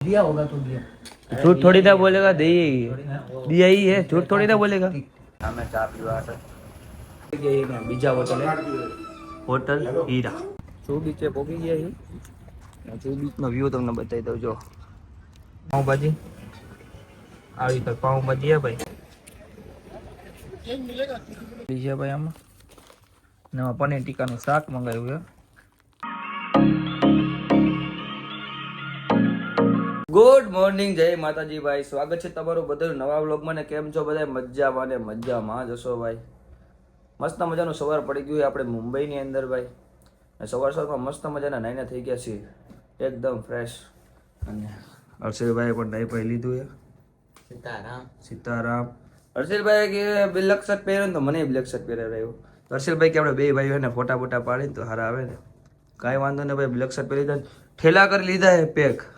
दिया होगा तो दिया झूठ थोड़ी ना बोलेगा दे दिया ही है झूठ थोड़ी ना बोलेगा અમે ચા પીવા હતા બીજા હોટલે હોટલ હીરા જુ બીચે પહોંચી ગયા છીએ જુ બીચનો વ્યૂ તમને બતાવી દઉં જો પાઉંભાજી આવી તો પાઉંભાજી હે ભાઈ છે ભાઈ આમાં ને આમાં પનીર ટીકાનું શાક મંગાવ્યું છે ગુડ મોર્નિંગ જય માતાજી ભાઈ સ્વાગત છે તમારું બધું નવા વ્લોગમાં ને કેમ છો બધા મજામાં ને મજામાં. જશો ભાઈ? મસ્ત મજાનું સવાર પડી ગયું આપણે મુંબઈની અંદર ભાઈ. ને સવાર સવારમાં મસ્ત મજાના નાઈને થઈ ગયા છીએ. એકદમ ફ્રેશ અને હર્ષિલભાઈએ પણ નહીં પહેરી લીધું એ સીતારામ. સીતારામ. હર્ષિલભાઈ કે બ્લેક શર્ટ પહેર્યો તો મને બ્લેક શર્ટ પહેર્યા રહ્યું. હર્ષિલભાઈ કે આપણે બે ભાઈઓ ને ફોટા બોટા પાડીને તો હારા આવે ને. કાંઈ વાંધો નહીં ભાઈ બ્લેક શર્ટ પહેરી લીધા ઠેલા કરી લીધા એ પેક.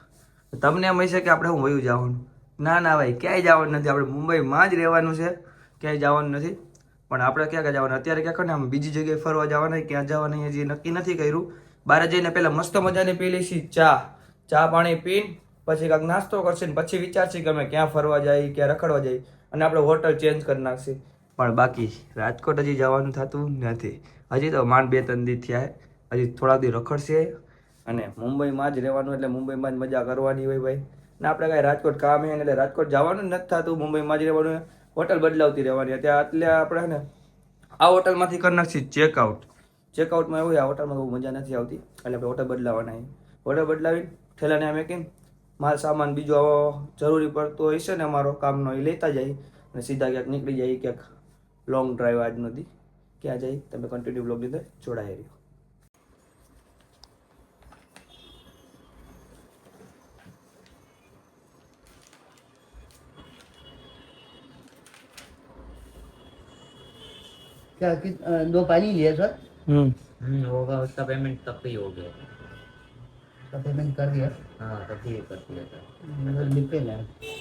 તમને એમ હશે કે આપણે હું વયું જવાનું? ના ના ભાઈ, ક્યાંય જવાનું નથી. આપણે મુંબઈમાં જ રહેવાનું છે. ક્યાંય જવાનું નથી. પણ આપણે ક્યાં ક્યાં જવાનું? અત્યારે ક્યાંક ને આમ બીજી જગ્યાએ ફરવા જવાના ક્યાં જવાના હજી નક્કી નથી કર્યું. બહાર જઈને પહેલાં મસ્ત મજાની પી લઈશી ચા. ચા પાણી પીને, પછી કાંઈક નાસ્તો કરશે ને પછી વિચારશે કે અમે ક્યાં ફરવા જઈએ ક્યાં રખડવા જઈએ અને આપણે હોટલ ચેન્જ કરી નાખશે. પણ બાકી રાજકોટ હજી જવાનું થતું નથી. હજી તો માંડ બે, ત્રણ દી થયા હજી થોડા દી રખડશે. અને મુંબઈમાં જ રહેવાનું એટલે મુંબઈમાં જ મજા કરવાની હોય ભાઈ. ને આપણે કાંઈ રાજકોટ કામ હે એટલે રાજકોટ જવાનું નથી થતું, મુંબઈમાં જ રહેવાનું. હોટલ બદલાવતી રહેવાની. ત્યાં એટલે આપણે ને આ હોટલમાંથી કરી નાખીએ ચેકઆઉટ ચેકઆઉટમાં એવું આ હોટલમાં બહુ મજા નથી આવતી. એટલે આપણે હોટલ બદલાવાના હોટલ બદલાવી ઠેલાને અમે કેમ માલ સામાન બીજો જરૂરી પડતો હોય છે ને અમારો કામનો એ લેતા જાય અને સીધા ક્યાંક નીકળી જાય, ક્યાંક લોંગ ડ્રાઈવ આજ નથી ક્યાં જાય? તમે કન્ટિન્યુ બ્લોગની અંદર જોડાઈ રહ્યો. क्या कित, अ, दो पानी लिए सर હમ हम्म, होगा उसका पेमेंट तब ही हो गया तो पेमेंट कर दिया हाँ तभी कर दिया था मतलब लिख पे ना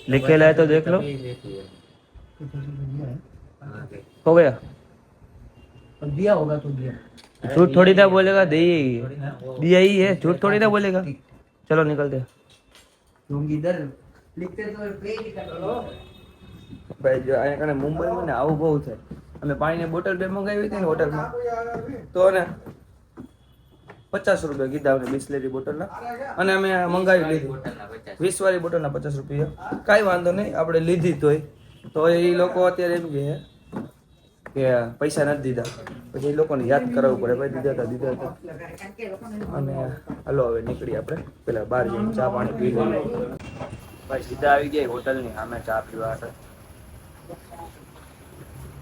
लिखेला है तो देख लो तभी देख लिया कुछ ऐसे तो दिया है हाँ देख हो गया और दिया होगा तो दिया झूठ थोड़ी ना बोलेगा दे दिया ही है झूठ थोड़ी ना बोलेगा चलो निकलते हैं क्योंकि इधर लिखते तो पे कर लो ભાઈ જો અહીંયા કને મુંબઈમાં ને આવું બહુ થાય અમે પાણીની બોટલ બે મંગાવી હતી ને હોટલમાં. તો ને પચાસ રૂપિયા કીધા અમને બિસ્લેરી બોટલના. અને અમે મંગાવી લીધી. વીસ વાળી બોટલના પચાસ રૂપિયા. કાંઈ વાંધો નહીં, આપણે લીધી તોય. તો એ લોકો અત્યારે એમ કહે કે પૈસા નથી દીધા. પછી એ લોકોને યાદ કરાવવું પડે, ભાઈ, દીધા હતા દીધા હતા અને હાલો, હવે નીકળી આપણે. પેલા બહાર જઈને ચા પાણી પી લઈએ. ભાઈ, સીધા આવી ગયા હોટલની સામે ચા પીવા હતા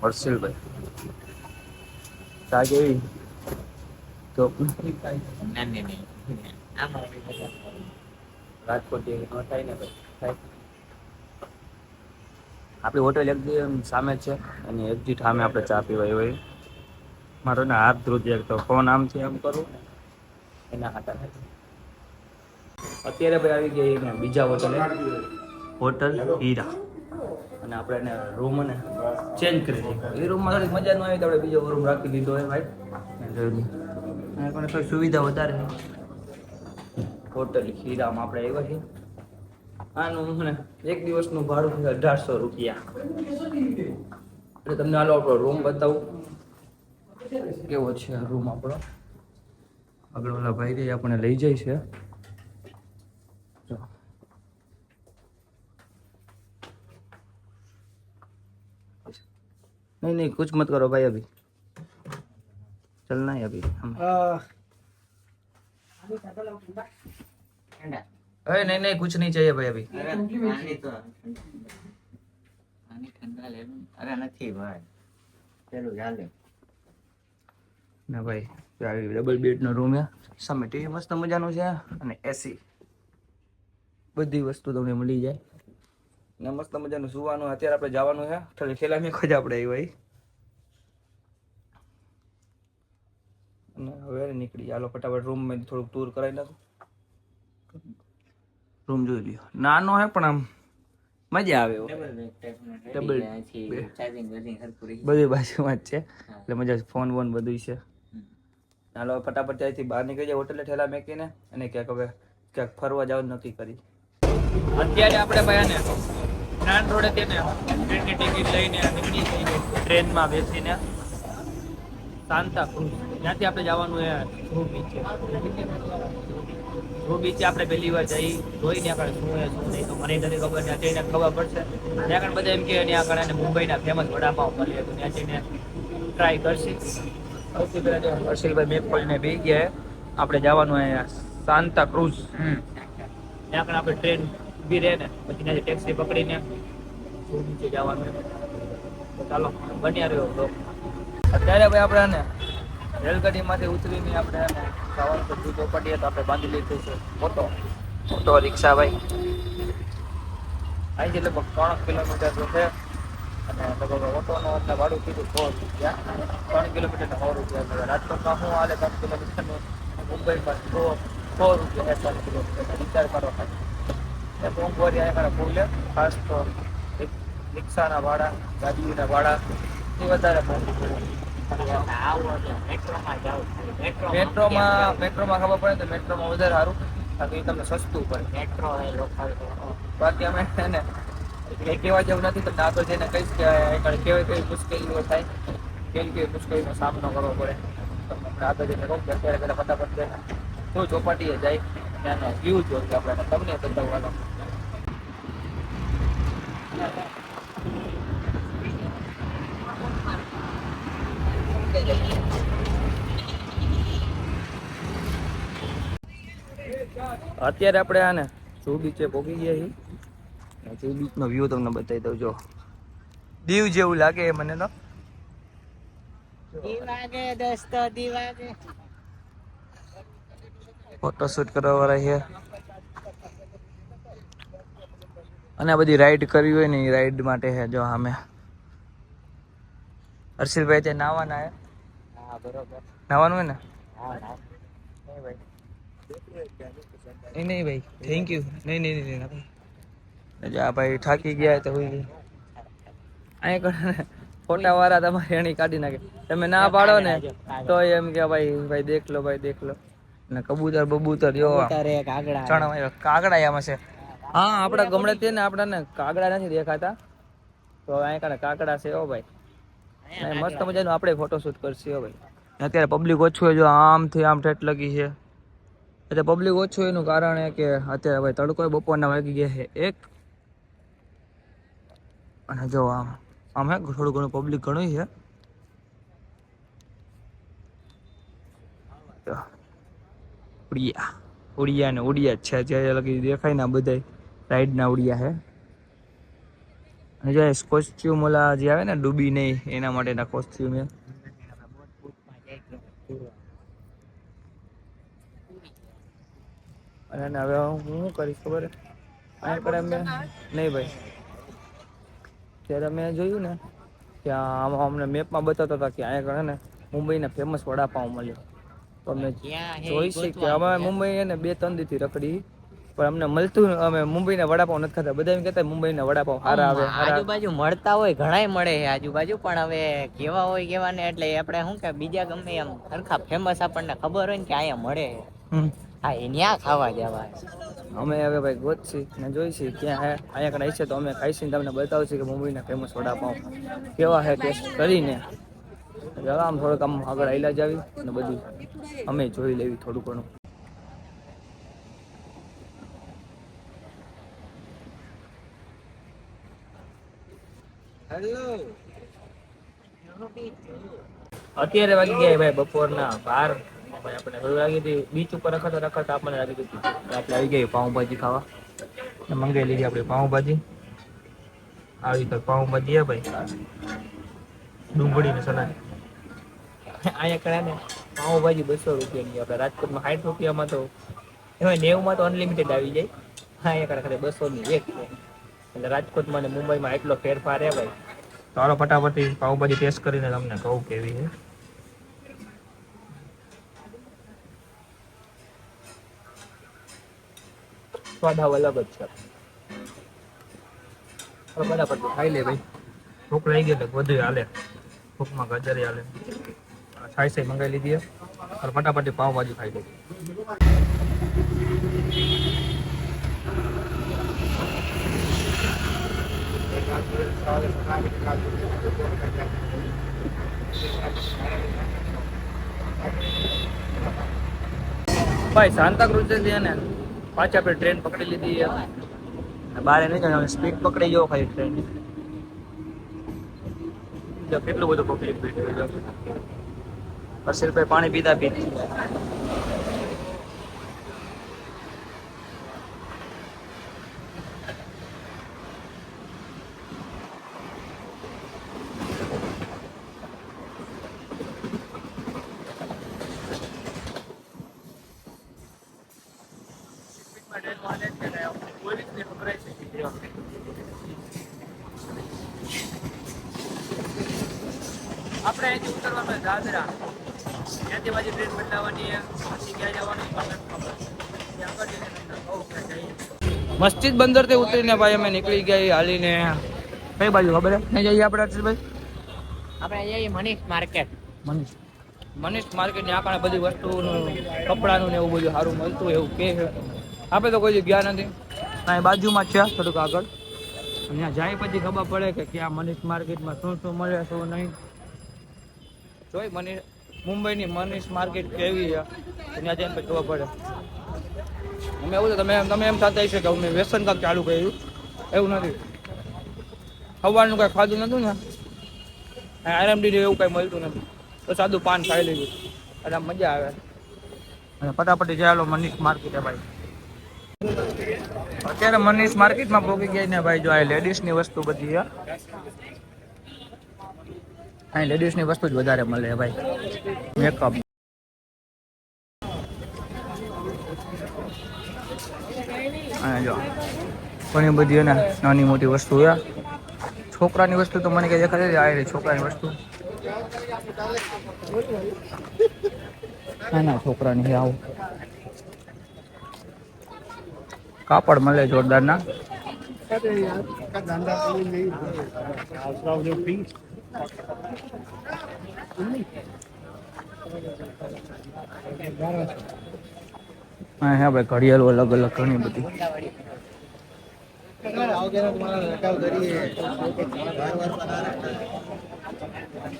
હર્ષલભાઈ ચા તો રાજકોટ જેવી ન થાય ને આપણી હોટેલ એકદમ સામે છે અને એક્ઝિટ સામે આપણે ચા પીવાય હોય. મારો ને હાથ ધ્રુજી એક તો ફોન આમ છે એમ કરું. એના હાટા અત્યારે ભાઈ આવી ગઈ બીજા હોટલ હોટલ હીરા. અને આપણે એને રૂમ અને ચેન્જ કરી દીધો. એ રૂમમાં થોડીક મજા ન આવી તો આપણે બીજો રૂમ રાખી દીધો હોય ભાઈ. અને પણ થોડી સુવિધા વધારે છે. હોટલ હીરામાં આપણે આવ્યા છીએ. આનું ને એક દિવસનું ભાડું છે અઢારસો રૂપિયા. એટલે તમને હાલો આપણો રૂમ બતાવું. કેવો છે રૂમ આપણો? આગળ ઓલા ભાઈ રહી આપણને લઈ જાય છે. नहीं नहीं कुछ मत करो भाई अभी चलना है अभी हमें अरे नहीं नहीं कुछ नहीं चाहिए भाई अभी अरे पानी तो पानी ठंडा ले लो अरे નથી ભાઈ પેલું ચાલે ના ભાઈ આવી ડબલ બેડનો રૂમ છે સામે ટીવી મસ્ત મજાનું છે અને એસી બધી વસ્તુ તમને મળી જાય ને મસ્ત મજાનું સુવાનું. અત્યારે આપણે જવાનું છે. થોડી ઠેલા મેં જ આપણે આવી અને હવે નીકળી ચાલો ફટાફટ રૂમમાં થોડુંક ટૂર કરાવી નાખું. રૂમ જોઈ લ્યો. નાનો હે પણ આમ મજા આવે ડબલ બધી બાજુમાં જ છે. એટલે મજા ફોન વોન બધું છે. ચાલો ફટાફટ ત્યાંથી બહાર નીકળી જાય હોટલે ઠેલા મેકીને. અને ક્યાંક હવે ક્યાંક ફરવા જવાનું નક્કી કરી. અત્યારે આપણે ભાઈ ગ્રાન્ડ રોડે તેને ટ્રેનની ટિકિટ લઈને નીકળી જઈએ ટ્રેનમાં બેસીને સાંતા ક્રુઝ ત્યાંથી આપણે જવાનું એ ધ્રુવ બીચે ધ્રુવ બીચે આપણે પહેલી વાર જઈ જોઈને આગળ શું શું નહીં તો મને નથી ખબર ત્યાં જઈને ખબર પડશે. ત્યાં આગળ બધા એમ કે ત્યાં આગળ એને મુંબઈના ફેમસ વડાપાવ મળે તો ત્યાં જઈને ટ્રાય કરશે. સૌથી પહેલાં જો હર્ષિલભાઈ મેપ ખોલીને બે ગયા. આપણે જવાનું અહીંયા સાંતા ક્રુઝ ત્યાં આગળ આપણે ટ્રેન ઊભી રહે ને, પછી ટેક્સી પકડીને નીચે જવાનું ચાલો, બન્યા રહ્યો તો અત્યારે ભાઈ આપણે રેલગાડીમાંથી ઉતરીને આપણે એને તો જૂતો પડીએ તો આપણે બાંધી લીધું છે. ઓટો. ઓટો રિક્ષા ભાઈ. અહીંથી લગભગ ત્રણ કિલોમીટર જો છે. અને લગભગ ઓટોનો એટલે ભાડું કીધું સો રૂપિયા. ત્રણ કિલોમીટર સો રૂપિયા રાજકોટમાં શું હાલે ત્રણ કિલોમીટરનું, મુંબઈમાં સો સો રૂપિયા ત્રણ કિલોમીટર વિચાર કરો ખાલી. એ મોંઘવારી અમારા ભૂલે ખાસ તો રિક્ષાના ભાડા ગાડીઓના ભાડા, એ વધારે મેટ્રોમાં મેટ્રોમાં ખબર પડે તો મેટ્રોમાં વધારે સારું. બાકી તમને સસ્તું પડે. મેટ્રો બાકી અમે છે ને એ કહેવા જેવું નથી તમને આગળ જઈને કહીશ કે આગળ કેવી કેવી મુશ્કેલીઓ થાય, કેવી કેવી મુશ્કેલીનો સામનો કરવો પડે. તો આપણે આગળ જઈને કહું કે અત્યારે પહેલાં ફટાફટ જઈને શું ચોપાટીએ જાય, ત્યાંનો વ્યૂ જોઈએ આપણે, તમને બતાવવાનો. અત્યારે આપણે આને જુ બીચે પહોંચી ગયા છીએ. બીચ બીચનો વ્યૂ તમને બતાવી દઉં જો. દીવ જેવું લાગે એ મને તો. દિવાગે દોસ્તો દિવાગે. ફોટોશૂટ કરવા વાળા છે. અને આ બધી રાઈડ કરવી હોય ને એ રાઈડ માટે છે જો અમે હર્ષિલભાઈ ત્યાં નાવાના હે નાવાનું હોય ને? હા ભાઈ. નહીં નહીં ભાઈ. થેન્ક યુ નહીં નહીં નહીં ભાઈ. જો આ ભાઈ થાકી ગયા તો હોય અહીંયા ફોટા વાળા તમારે એની કાઢી નાખે. તમે ના પાડો ને તો એમ કે ભાઈ ભાઈ દેખ લો ભાઈ દેખ લો. ને કબૂતર બબૂતર જો માં કાગડા એમાં છે. હા આપડા ગમડે તે ને આપડા ને કાગડા નથી દેખાતા. તો અહીંયા કાગડા છે ઓ ભાઈ. મસ્ત મજાનું આપણે ફોટોશૂટ કરશે ભાઈ. અત્યારે પબ્લિક ઓછું હોય જો આમથી આમ ઠેઠ લગી છે. એટલે પબ્લિક ઓછું એનું કારણ એ કે અત્યારે ભાઈ તડકો બપોરના વાગી ગયા છે એક. અને જો આમ આમ હે, થોડું ઘણું પબ્લિક ઘણું છે. ઉડિયા. ઉડિયા ને ઉડિયા છે. જે લગી દેખાય ને બધા રાઈડ ના ઉડિયા છે અને જો કોસ્ટ્યુમ ઓલા જે આવે ને ડૂબી નહીં, એના માટેના કોસ્ટ્યુમ છે અને હવે હું શું કરીશ ખબર અહીં પર અમે નહીં ભાઈ. ત્યારે મેં જોયું ને કે આમાં અમને મેપમાં બતાવતા હતા કે અહીંયા ઘણા ને મુંબઈના ફેમસ વડાપાઉં મળ્યો. તો અમે ક્યાં જોઈ છે કે અમે મુંબઈ એને બે ત્રણ દીથી રખડી પણ અમને મળતું અમે મુંબઈના વડાપાઉં નથી ખાતા બધા એમ કહેતા મુંબઈના વડાપાઉં સારા આવે આજુબાજુ મળતા હોય ઘણાય મળે છે આજુબાજુ પણ હવે કેવા હોય કેવા ને એટલે આપણે શું કે બીજા ગમે એમ સરખા ફેમસ આપણને ખબર હોય ને કે અહીંયા મળે. હા એ ન્યા ખાવા જવા અમે હવે ભાઈ ગોતશી ને જોઈશી ક્યાં હે? અહીંયા કણ છે તો અમે ખાઈશી ને તમને બતાવશું કે મુંબઈના ફેમસ વડાપાઉં. કેવા હે ટેસ્ટ કરીને? એટલે આમ થોડુંક આમ આગળ આયલા જાવી આવી ને બધું અમે જોઈ લેવી થોડું ઘણું. અત્યારે વાગી ગયા ભાઈ બપોરના બાર. આપણે હવે વાગી હતી બીચ ઉપર રખડતા રખડતા આપણને લાગી હતી. આપણે આવી ગઈ પાઉંભાજી ખાવા. મંગાવી લીધી આપણે પાઉંભાજી. આવી તો પાઉંભાજી હે ભાઈ. ડુંગળી ને સલાડ. અહીંયા કરે ને પાઉંભાજી બસો રૂપિયાની આપણે રાજકોટમાં સાઠ રૂપિયામાં તો એમાં નેવુંમાં તો અનલિમિટેડ આવી જાય. અહીંયા કરે ખાલી બસો ની એક છે. એટલે રાજકોટમાં ને મુંબઈમાં એટલો ફેરફાર હે ભાઈ. તો હાલો ફટાફટ પાઉંભાજી ટેસ્ટ કરીને તમને કહું કેવી છે. સ્વાદ આવે અલગ જ છે. બરાબર ખાઈ લે ભાઈ. ભૂખ લઈ ગઈ એટલે બધું હાલે. ભૂખમાં ગજરી હાલે. છાઈ સાઈ મંગાવી લીધી અને ફટાફટ પાઉંભાજી ખાઈ લે. ભાઈ સાંતાક્રુઝ છે ને. પાછી આપણે ટ્રેન પકડી લીધી બારે નહીં જવાનું સ્પીડ પકડી ગયો ખાલી ટ્રેન કેટલું બધું પબ્લિક બેઠું હર્ષિલભાઈ પાણી પીધા પીતા આપણે અહીંથી ઉતરવાનું દાદરા ત્યાંથી પાછી ટ્રેન બદલાવાની પછી ક્યાં જવાનું. મસ્જિદ બંદરથી ઉતરીને ભાઈ અમે નીકળી ગયા હાલીને. કઈ બાજુ ખબર હે જઈએ આપણે ભાઈ આપણે જઈએ મનીષ માર્કેટ. મનીષ. મનીષ માર્કેટ ને આપણે બધી વસ્તુનું કપડાનું ને એવું બધું સારું મળતું હોય એવું કે આપણે તો કોઈ ગયા નથી. અહીં બાજુમાં છે થોડુંક આગળ. ત્યાં જાય પછી ખબર પડે કે ક્યાં મનીષ માર્કેટમાં શું શું મળે શું નહીં. જોઈ, મની, મુંબઈની મનીષ માર્કેટ કેવી છે? ત્યાં જઈને પછી ખબર પડે. અમે એવું તમે તમે એમ થતા હશે કે અમે વ્યસન કાંક ચાલુ કર્યું. એવું નથી. સવારનું કાંઈ ખાધું નતું ને? આરએમડી એવું કાંઈ મળતું નથી. તો સાદું પાન ખાઈ લીધું એટલે મજા આવે. અને ફટાફટ ચાલો મનીષ માર્કેટ હે ભાઈ. અત્યારે મનીષ માર્કેટમાં પહોંચી ગયા ને ભાઈ જો આ લેડીઝની વસ્તુ બધી છે અહીં લેડીઝની વસ્તુ જ વધારે મળે ભાઈ. મેકઅપ અને જો, ઘણી બધી એને નાની મોટી વસ્તુ છે. છોકરાની વસ્તુ તો મને કઈ દેખાય છે આ રહી છોકરાની વસ્તુ. ના ના છોકરાની આવું. કાપડ મળે જોરદાર ના હા હા, ભાઈ, ઘડિયાળો અલગ અલગ, ઘણી બધી.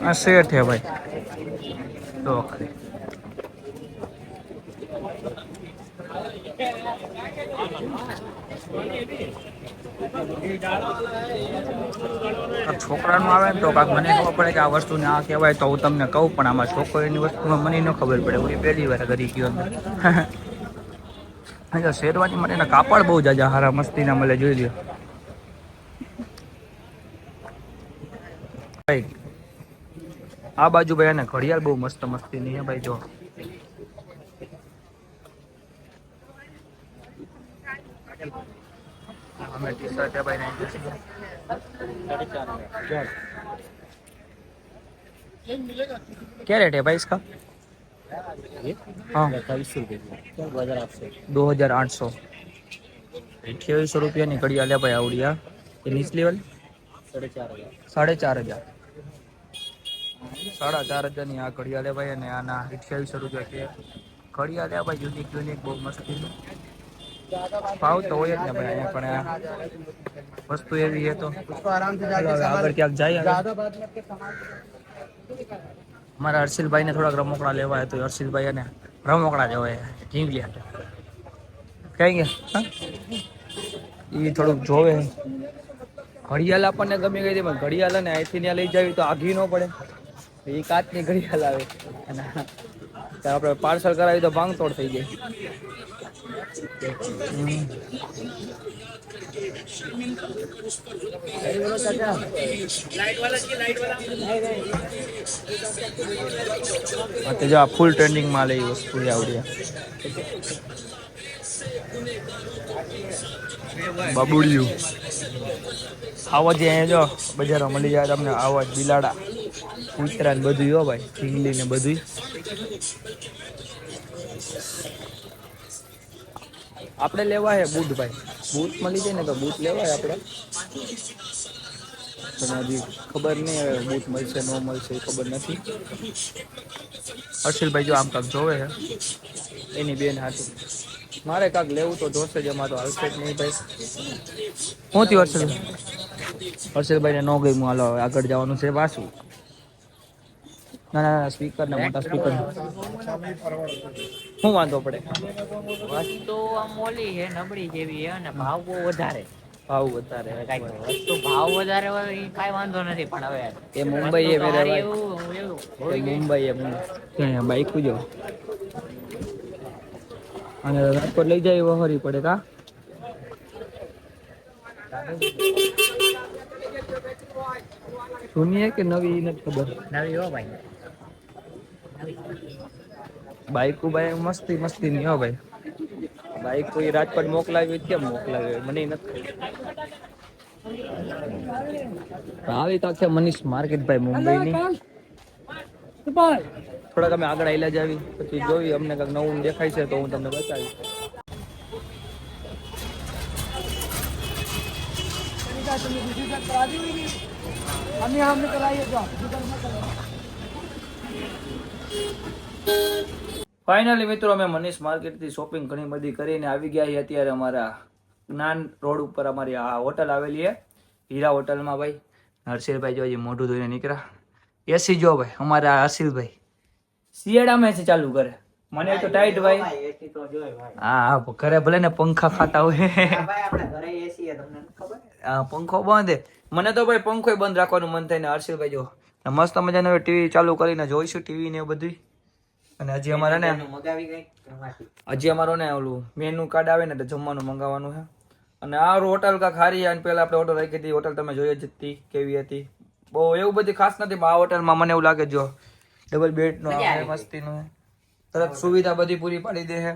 આ શેઠ છે, ભાઈ. તો ખાલી આ છોકરાનું આવે ને તો કાંક મને ખબર પડે કે આ વસ્તુને આ કહેવાય તો હું તમને કહું, પણ આમાં છોકરીની વસ્તુમાં મને ન ખબર પડે. હું પહેલી વાર કરી ગયો અંદર. શેરવાની માટે એના કાપડ બહુ જાજા હારા મસ્તીના મળે, જોઈ ભાઈ, આ બાજુ ભાઈ એને ઘડિયાળ બહુ મસ્ત મસ્તીની હે ભાઈ, જો. हमें टी शर्ट है भाई क्या रेट है भाई इसका हाँ दो हजार आठ सौ અઠ્યાવીસો રૂપિયાની ઘડિયાળ લે ભાઈ આવડિયા એ નીચલી વાળી સાડે ચાર હજાર સાડા ચાર હજારની આ ઘડિયાળ લે ભાઈ અને આના અઠ્યાવીસો રૂપિયા કે ઘડિયાળ લે ભાઈ યુનિક યુનિક બહુ મસ્તીનું ભાવ તો હોય જ ને ભાઈ અહીંયા પણ વસ્તુ એવી છે તો. આગળ ક્યાંક જાય અમારા હર્ષિલભાઈ ને થોડાક રમકડા લેવા તો હર્ષિલભાઈ અને રમકડા લેવાય જીંગલિયા કઈ ગયા? એ થોડુંક જોવે. ઘડિયાળ આપણને ગમી ગઈ પણ ઘડિયાળ ને અહીંથી ત્યાં લઈ જાવી તો આઘી ન પડે. એ કાચની ઘડિયાળ આવે. અને આપણે પાર્સલ કરાવી તો ભાંગતોડ થઈ જાય. તે જો આ ફૂલ ટ્રેન્ડિંગમાં લે એ વસ્તુ છે આવડી બબુડિયું આવા અહીંયા જો બજારમાં મળી જાય તમને આવા બિલાડા કૂતરા ને બધું હો ભાઈ ઢીંગલી ને બધું આપણે લેવા હે બૂટ ભાઈ. બૂટ મળી જાય ને તો બૂટ લેવાય આપણે. પણ હજી ખબર નહીં હવે બૂટ મળશે ન મળશે એ ખબર નથી. અર્શિલભાઈ જો આમ કાંક જોવે છે. એની બેન હાથે મારે કાંક લેવું તો જોશે જ અમારો તો હાલશે જ નહીં ભાઈ. હું થયું હર્ષિલ હર્ષલભાઈ ને ગઈ હું હાલો આગળ જવાનું છે પાછું. ના ના સ્પીકર ને મોટા સ્પીકર શું વાંધો પડે. વસ્તુ આમ ઓલી છે નબળી જેવી છે અને ભાવ બહુ વધારે. ભાવ વધારે વસ્તુ ભાવ વધારે હોય એ કાંઈ વાંધો નથી પણ હવે એ મુંબઈ એ મુંબઈ એ મુંબઈ. બાઈક જો અને રાજકોટ લઈ જાય વહોરી પડે કા? જૂની કે નવી નથી ખબર. નવી હો ભાઈ. બાઈક ભાઈ મસ્તી મસ્તી ની હો ભાઈ. બાઈક કોઈ રાજકોટ મોકલાવી કેમ મોકલાવી? મને નથી આવી તો છે મનીષ માર્કેટ ભાઈ મુંબઈ ની થોડાક અમે આગળ આયલા જાવી પછી જોઈ અમને કંઈક નવું દેખાય છે તો હું તમને બતાવીશ. ફાઇનલી મિત્રો અમે મનીષ માર્કેટથી શોપિંગ ઘણી બધી કરીને આવી ગયા છીએ. અત્યારે અમારા જ્ઞાન રોડ ઉપર અમારી આ હોટલ આવેલી છે. હીરા હોટલમાં ભાઈ. હર્ષિલભાઈ જો મોઢું ધોઈને નીકળ્યા. એસી જો ભાઈ અમારા હર્ષિલભાઈ. શિયાળામાં એસી ચાલુ કરે. મને તો ટાઈટ ભાઈ. હા હા ઘરે ભલે ને પંખા ખાતા હોય. હા પંખો બંધ. મને તો ભાઈ પંખો બંધ રાખવાનું મન થાય ને હર્ષિલભાઈ જો. મસ્ત મજાનું ટીવી ચાલુ કરીને જોઈશું ટીવી ને બધી અને હજી અમારે ને હજી અમારો ને ઓલું મેનુ કાર્ડ આવે ને એટલે જમવાનું મંગાવવાનું છે. અને આ હોટલ કા ખારી અને પેલા આપણે હોટલ રાખી હતી હોટલ તમે જોઈ જ હતી કેવી હતી. બહુ એવું બધી ખાસ નથી આ હોટલમાં મને એવું લાગે જો ડબલ બેડ નો આવે મસ્તીનું. છે તરત સુવિધા બધી પૂરી પાડી દે છે.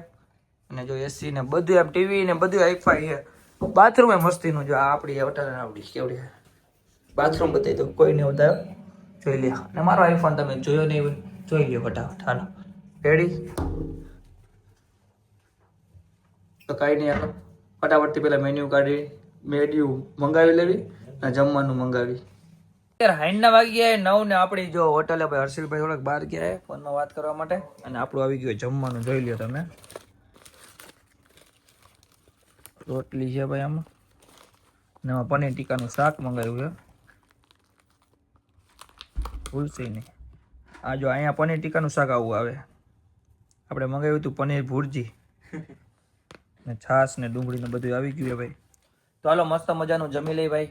અને જો એસી ને બધું એમ ટીવી ને બધું હાઈફાઈ છે. બાથરૂમ એ મસ્તીનું જો આ આપણી હોટલ આવડી કેવડી બાથરૂમ બતાવી દો કોઈ નહીં બતાવ્યો જોઈ લે. અને મારો આઈફોન તમે જોયો નહીં જોઈ લ્યો ફટાફટ. હાલો. રેડી તો કાંઈ નહીં, હાલો. ફટાફટથી પેલા મેન્યુ કાઢી મેન્યુ મંગાવી લેવી અને જમવાનું મંગાવી. હાઈના વાગી ગયા નવ ને આપણી જો હોટલે ભાઈ હર્ષિલભાઈ થોડાક બહાર ગયા ફોનમાં વાત કરવા માટે. અને આપણું આવી ગયું જમવાનું, જોઈ લ્યો તમે. રોટલી છે ભાઈ આમાં. ને એમાં પનીર ટીકાનું શાક મંગાવ્યું છે. ભૂલશે નહીં આ જો અહીંયા પનીર ટીકાનું શાક આવું આવે. આપણે મંગાવ્યું હતું પનીર ભુરજી. ને છાશ ને ડુંગળી ને બધું આવી ગયું ભાઈ. તો હાલો, મસ્ત મજાનું જમી લઈ ભાઈ.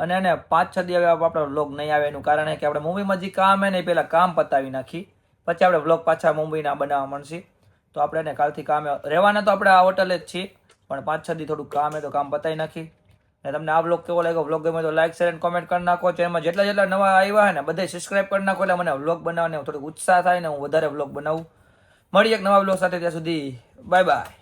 અને એને પાંચ છ દિવસ આપણો વ્લોગ નહીં આવે એનું કારણ કે આપણે મુંબઈમાં જે કામ હે ને એ પહેલાં કામ પતાવી નાખી. પછી આપણે વ્લોગ પાછા મુંબઈના બનાવવા મળશે. તો આપણે એને કાલથી કામે રહેવાના તો આપણે આ હોટલે જ છીએ. પણ પાંચ છ દી થોડું કામ હે તો કામ પતાવી નાખી ને તમને આ બ્લોગ કેવો લાગ્યો? બ્લોગ ગમે તો લાઈક શેર એન્ડ કોમેન્ટ કરી નાખો. ચેનલમાં જેટલા જેટલા નવા આવ્યા હોય ને બધે સબસ્ક્રાઇબ કરી નાખો એટલે મને બ્લોગ બનાવવાનો થોડોક ઉત્સાહ થાય ને હું વધારે બ્લોગ બનાવું. મળી એક નવા બ્લોગ સાથે ત્યાં સુધી. Bye bye